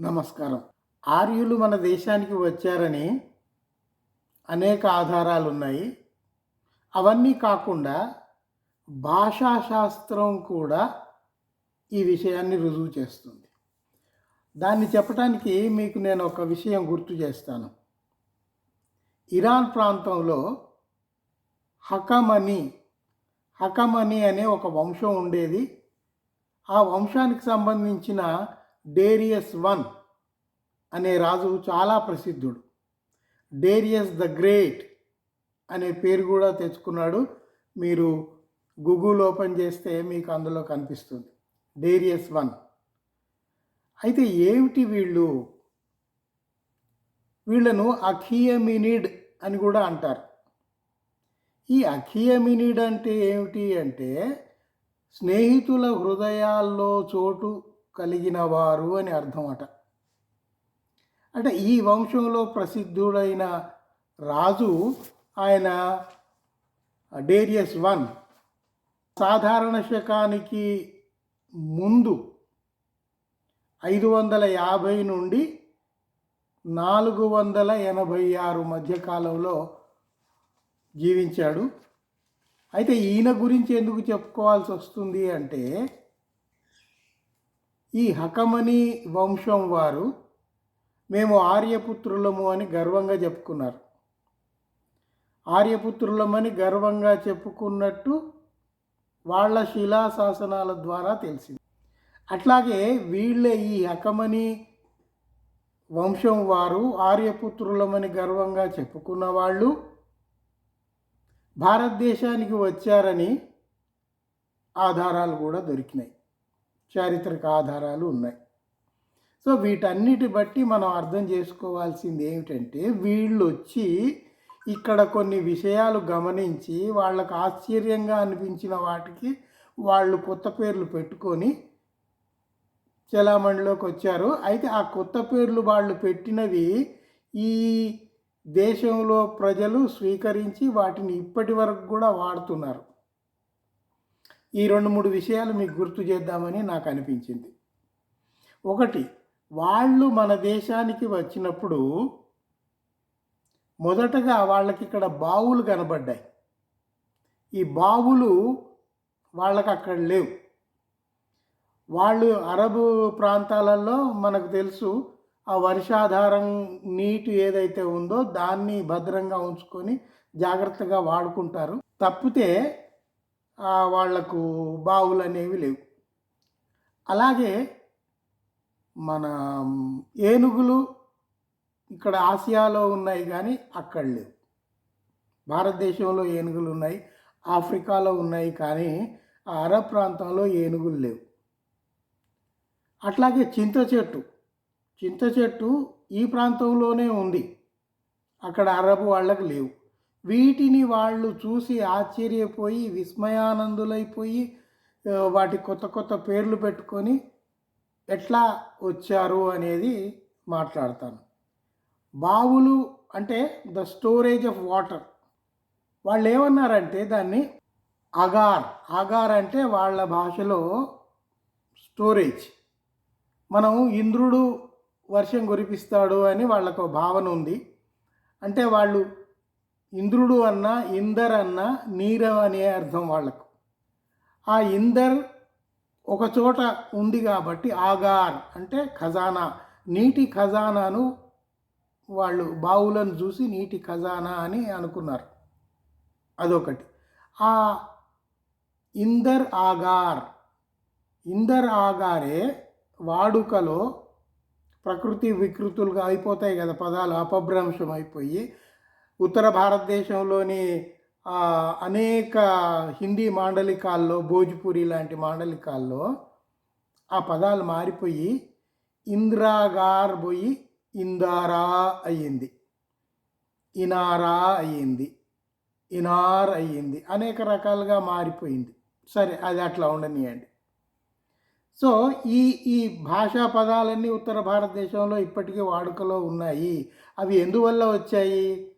నమస్కారం. ఆర్యులు మన దేశానికి వచ్చారని అనేక ఆధారాలు ఉన్నాయి అవన్నీ కాకుండా భాషాశాస్త్రం కూడా ఈ విషయాన్ని రుజువు చేస్తుంది. దాన్ని చెప్పడానికి మీకు నేను ఒక విషయం గుర్తు చేస్తాను. ఇరాన్ ప్రాంతంలో హకమని హకమని అనే ఒక వంశం ఉండేది. ఆ వంశానికి సంబంధించిన డేరియస్ వన్ అనే రాజు చాలా ప్రసిద్ధుడు. డేరియస్ ద గ్రేట్ అనే పేరు కూడా తెచ్చుకున్నాడు. మీరు గూగుల్ ఓపెన్ చేస్తే మీకు అందులో కనిపిస్తుంది. Darius one. అయితే ఏమిటి వీళ్ళు? వీళ్ళను అఖియమినిడ్ అని కూడా అంటారు. ఈ అఖియమినిడ్ అంటే ఏమిటి అంటే స్నేహితుల హృదయాల్లో చోటు కలిగిన వారు అని అర్థం అట అంటే ఈ వంశంలో ప్రసిద్ధుడైన రాజు ఆయన డేరియస్ వన్. సాధారణ శకానికి ముందు ఐదు వందల యాభై నుండి నాలుగు వందల ఎనభై ఆరు మధ్యకాలంలో జీవించాడు. అయితే ఈయన గురించి ఎందుకు చెప్పుకోవాల్సి వస్తుంది అంటే ఈ హకమని వంశం వారు మేము ఆర్యపుత్రులము అని గర్వంగా చెప్పుకున్నారు. ఆర్యపుత్రులమని గర్వంగా చెప్పుకున్నట్టు వాళ్ళ శిలాశాసనాల ద్వారా తెలిసింది. అట్లాగే వీళ్ళే ఈ హకమని వంశం వారు ఆర్యపుత్రులమని గర్వంగా చెప్పుకున్న వాళ్ళు భారతదేశానికి వచ్చారని ఆధారాలు కూడా దొరికినాయి. చారిత్రక ఆధారాలు ఉన్నాయి. సో వీటన్నిటి బట్టి మనం అర్థం చేసుకోవాల్సింది ఏమిటంటే వీళ్ళు వచ్చి ఇక్కడ కొన్ని విషయాలు గమనించి వాళ్ళకు ఆశ్చర్యంగా అనిపించిన వాటికి వాళ్ళు కొత్త పేర్లు పెట్టుకొని చలామణిలోకి వచ్చారు. అయితే ఆ కొత్త పేర్లు వాళ్ళు పెట్టినవి ఈ దేశంలో ప్రజలు స్వీకరించి వాటిని ఇప్పటి వరకు కూడా వాడుతున్నారు. ఈ రెండు మూడు విషయాలు మీకు గుర్తు చేద్దామని నాకు అనిపించింది. ఒకటి వాళ్ళు మన దేశానికి వచ్చినప్పుడు మొదటగా వాళ్ళకి ఇక్కడ బావులు కనబడ్డాయి. ఈ బావులు వాళ్ళకి అక్కడ లేవు. వాళ్ళు అరబు ప్రాంతాలలో మనకు తెలుసు ఆ వర్షాధారం నీటి ఏదైతే ఉందో దాన్ని భద్రంగా ఉంచుకొని జాగ్రత్తగా వాడుకుంటారు. తప్పితే వాళ్ళకు బావులు అనేవి లేవు. అలాగే మన ఏనుగులు ఇక్కడ ఆసియాలో ఉన్నాయి కానీ అక్కడ లేవు. భారతదేశంలో ఏనుగులు ఉన్నాయి ఆఫ్రికాలో ఉన్నాయి కానీ ఆ అరబ్ ప్రాంతంలో ఏనుగులు లేవు. అట్లాగే చింత చెట్టు చింత చెట్టు ఈ ప్రాంతంలోనే ఉంది. అక్కడ అరబ్ వాళ్ళకి లేవు. వీటిని వాళ్ళు చూసి ఆశ్చర్యపోయి విస్మయానందులైపోయి వాటి కొత్త కొత్త పేర్లు పెట్టుకొని ఎట్లా వచ్చారు అనేది మాట్లాడతాను. బావులు అంటే ద స్టోరేజ్ ఆఫ్ వాటర్. వాళ్ళు ఏమన్నారంటే దాన్ని అగార్. అగార్ అంటే వాళ్ళ భాషలో స్టోరేజ్. మనం ఇంద్రుడు వర్షం కురిపిస్తాడు అని వాళ్ళకు భావన ఉంది. అంటే వాళ్ళు ఇంద్రుడు అన్న ఇందర్ అన్న నీర అనే అర్థం వాళ్ళకు. ఆ ఇందర్ ఒక చోట ఉంది కాబట్టి ఆగార్ అంటే ఖజానా. నీటి ఖజానాను వాళ్ళు బావులను చూసి నీటి ఖజానా అని అనుకున్నారు. అదొకటి. ఆ ఇందర్ ఆగార్. ఇందర్ ఆగారే వాడుకలో ప్రకృతి వికృతులుగా అయిపోతాయి కదా పదాలు అపభ్రంశం అయిపోయి ఉత్తర భారతదేశంలోని అనేక హిందీ మాండలికాల్లో భోజ్పురి లాంటి మాండలికాల్లో ఆ పదాలు మారిపోయి ఇంద్రాగార్ పోయి ఇందారా అయ్యింది. ఇనారా అయ్యింది. ఇనార్ అయ్యింది. అనేక రకాలుగా మారిపోయింది. సరే అది అట్లా ఉండనియండి. సో ఈ ఈ భాషా పదాలన్నీ ఉత్తర భారతదేశంలో ఇప్పటికీ వాడుకలో ఉన్నాయి. అవి ఎందువల్ల వచ్చాయి?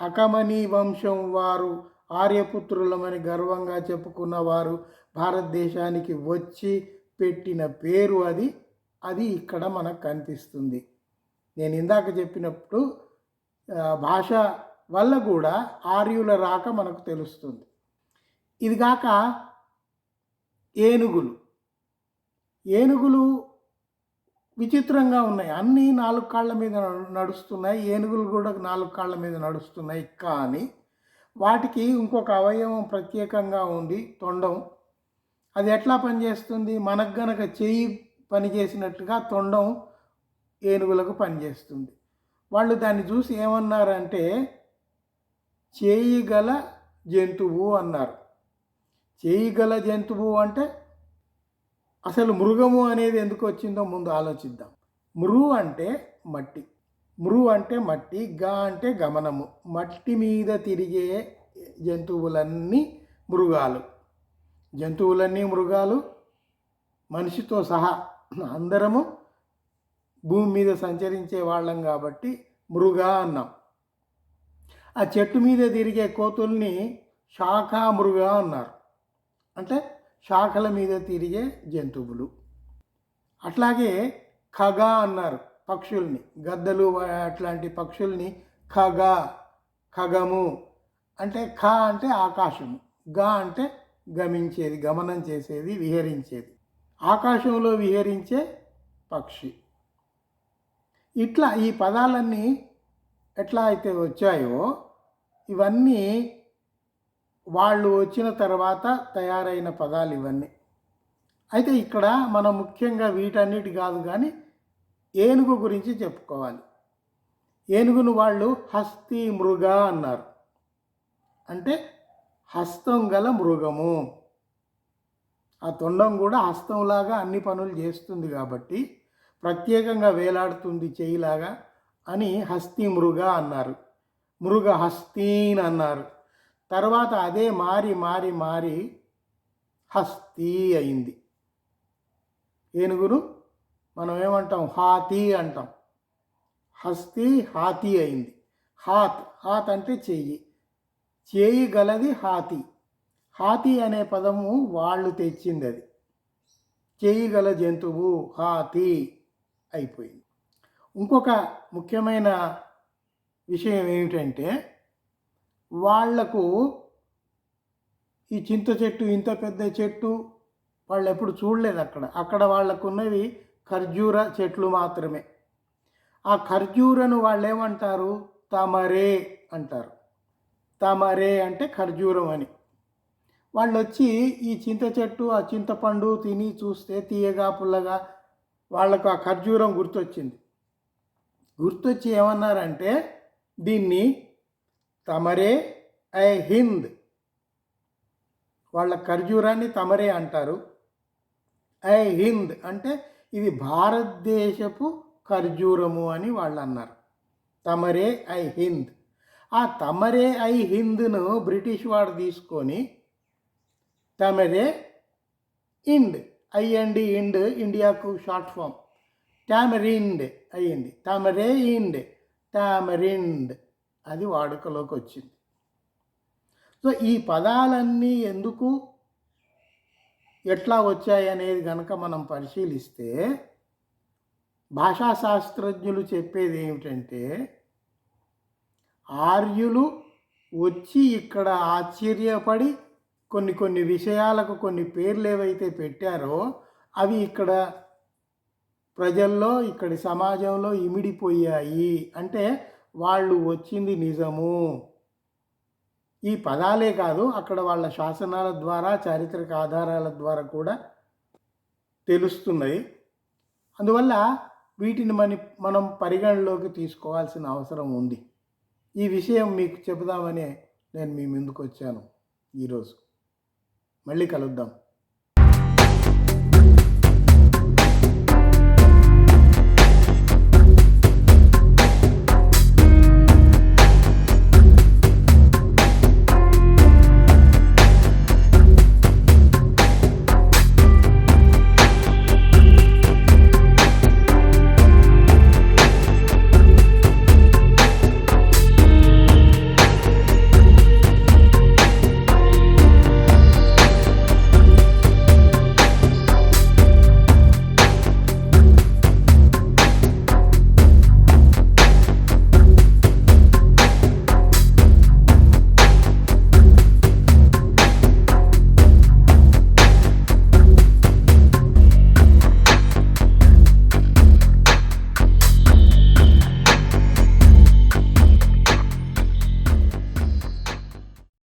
హకమనీ వంశం వారు ఆర్యపుత్రులమని గర్వంగా చెప్పుకున్న వారు భారతదేశానికి వచ్చి పెట్టిన పేరు అది అది ఇక్కడ మనకు కనిపిస్తుంది. నేను ఇందాక చెప్పినప్పుడు భాష వల్ల కూడా ఆర్యుల రాక మనకు తెలుస్తుంది. ఇది కాక ఏనుగులు. ఏనుగులు విచిత్రంగా ఉన్నాయి. అన్నీ నాలుగు కాళ్ళ మీద నడు- నడుస్తున్నాయి. ఏనుగులు కూడా నాలుగు కాళ్ళ మీద నడుస్తున్నాయి. కానీ వాటికి ఇంకొక అవయవం ప్రత్యేకంగా ఉంది. తొండం. అది ఎట్లా పనిచేస్తుంది? మనకు గనక చెయ్యి పనిచేసినట్టుగా తొండం ఏనుగులకు పనిచేస్తుంది. వాళ్ళు దాన్ని చూసి ఏమన్నారంటే చేయి గల జంతువు అన్నారు. చేయి గల జంతువు అంటే అసలు మృగము అనేది ఎందుకు వచ్చిందో ముందు ఆలోచిద్దాం. మృ అంటే మట్టి. మృ అంటే మట్టి గా అంటే గమనము. మట్టి మీద తిరిగే జంతువులన్నీ మృగాలు. జంతువులన్నీ మృగాలు. మనిషితో సహా అందరము భూమి మీద సంచరించే వాళ్ళం కాబట్టి మృగా అన్నాం. ఆ చెట్టు మీద తిరిగే కోతుల్ని శాఖా మృగా అన్నారు. అంటే శాఖల మీద తిరిగే జంతువులు. అట్లాగే ఖగా అన్నారు పక్షుల్ని గద్దలు అట్లాంటి పక్షుల్ని ఖగ ఖగము అంటే ఖ అంటే ఆకాశము గా అంటే గమించేది గమనం చేసేది విహరించేది. ఆకాశంలో విహరించే పక్షి. ఇట్లా ఈ పదాలన్నీ ఎట్లా అయితే వచ్చాయో ఇవన్నీ వాళ్ళు వచ్చిన తర్వాత తయారైన పదాలు ఇవన్నీ. అయితే ఇక్కడ మనం ముఖ్యంగా వీటన్నిటి కాదు కానీ ఏనుగు గురించి చెప్పుకోవాలి. ఏనుగును వాళ్ళు హస్తి మృగ అన్నారు. అంటే హస్తం గల మృగము. ఆ తొండం కూడా హస్తంలాగా అన్ని పనులు చేస్తుంది కాబట్టి ప్రత్యేకంగా వేలాడుతుంది చేయిలాగా అని హస్తి మృగ అన్నారు. మృగ హస్తీన్ అన్నారు. తర్వాత అదే మారి మారి మారి హస్తి అయింది. ఏనుగును మనం ఏమంటాం? హాతి అంటాం. హస్తి హాతి అయింది. హాత్ హాత్ అంటే చెయ్యి చేయి గలది హాతి. హాతి అనే పదము వాళ్ళు తెచ్చింది అది. చేయి గల జంతువు హాతి అయిపోయింది. ఇంకొక ముఖ్యమైన విషయం ఏమిటంటే వాళ్ళకు ఈ చింత చెట్టు ఇంత పెద్ద చెట్టు వాళ్ళు ఎప్పుడు చూడలేదు అక్కడ. అక్కడ వాళ్ళకున్నవి ఖర్జూర చెట్లు మాత్రమే. ఆ ఖర్జూరను వాళ్ళు ఏమంటారు తమరే అంటారు. తమరే అంటే ఖర్జూరం అని. వాళ్ళు వచ్చి ఈ చింత చెట్టు ఆ చింతపండు తిని చూస్తే తీయగా పుల్లగా వాళ్ళకు ఆ ఖర్జూరం గుర్తొచ్చింది. గుర్తొచ్చి ఏమన్నారంటే దీన్ని తమరే ఐ హింద్. వాళ్ళ ఖర్జూరాన్ని తమరే అంటారు. ఐ హింద్ అంటే ఇది భారతదేశపు ఖర్జూరము అని వాళ్ళు అన్నారు తమరే ఐ హింద్. ఆ తమరే ఐ హింద్ను బ్రిటిష్ వాడు తీసుకొని తమరే ఇండ్ ఐఎండి ఇండ్ ఇండియాకు షార్ట్ ఫామ్. టామరిండ్ అయ్యింది. తమరే ఇండ్. టామరిండ్ అది వాడుకలోకి వచ్చింది సో ఈ పదాలన్నీ ఎందుకు ఎట్లా వచ్చాయి అనేది కనుక మనం పరిశీలిస్తే భాషా శాస్త్రజ్ఞులు చెప్పేది ఏమిటంటే ఆర్యులు వచ్చి ఇక్కడ ఆశ్చర్యపడి కొన్ని కొన్ని విషయాలకు కొన్ని పేర్లు ఏవైతే పెట్టారో అవి ఇక్కడ ప్రజల్లో ఇక్కడి సమాజంలో ఇమిడిపోయాయి. అంటే వాళ్ళు వచ్చింది నిజము. ఈ పదాలే కాదు అక్కడ వాళ్ళ శాసనాల ద్వారా చారిత్రక ఆధారాల ద్వారా కూడా తెలుస్తున్నాయి. అందువల్ల వీటిని మన మనం పరిగణలోకి తీసుకోవాల్సిన అవసరం ఉంది. ఈ విషయం మీకు చెబుదామనే నేను మీ ముందుకు వచ్చాను ఈరోజు. మళ్ళీ కలుద్దాం.